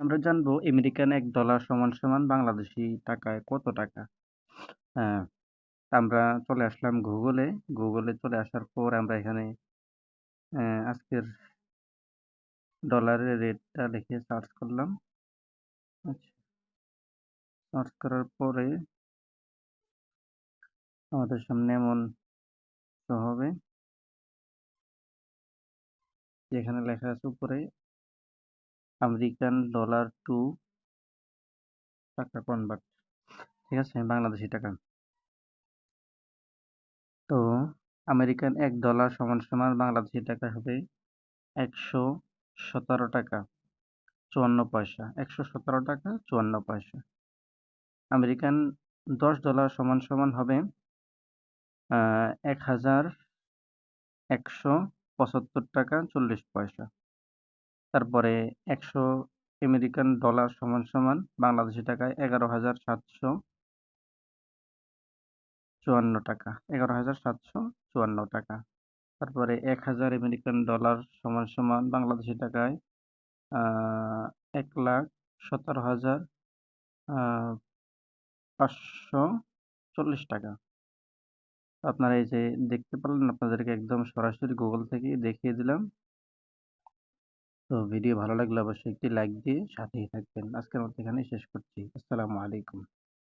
আমরা জানব আমেরিকান এক ডলার সমান সমান বাংলাদেশি টাকায় কত টাকা। আমরা চলে আসলাম গুগলে গুগলে চলে আসার পর আমরা এখানে আজকের ডলারের রেটটা লিখে সার্চ করলাম। আচ্ছা। সার্চ করার পরে আমাদের সামনে এমন হবে। যেখানে লেখা আছে উপরে আমেরিকান ডলার টু টাকা কনভার্ট ঠিক আছে? বাংলাদেশি টাকা। তো আমেরিকান এক ডলার সমান সমান বাংলাদেশি টাকা হবে একশো সতেরো টাকা, চুয়ান্ন পয়সা। একশো সতেরো টাকা, চুয়ান্ন পয়সা। আমেরিকান দশ ডলার সমান সমান হবে এক হাজার একশো পঁচাত্তর টাকা, চল্লিশ পয়সা। তারপরে একশো আমেরিকান ডলার সমান সমান বাংলাদেশি টাকায় এগারো হাজার সাতশো চুয়ান্ন টাকা, এগারো হাজার সাতশো চুয়ান্ন টাকা। তারপরে এক হাজার আমেরিকান ডলার সমান সমান বাংলাদেশি টাকায় এক লাখ সতেরো হাজার পাঁচশো চল্লিশ টাকা। আপনারা এই যে দেখতে পারলেন আপনাদেরকে একদম সরাসরি গুগল থেকে দেখিয়ে দিলাম। তো ভিডিও ভালো লাগলে অবশ্যই একটি লাইক দিয়ে সাথেই থাকবেন। আজকের মতো এখানেই শেষ করছি। আসসালামু আলাইকুম।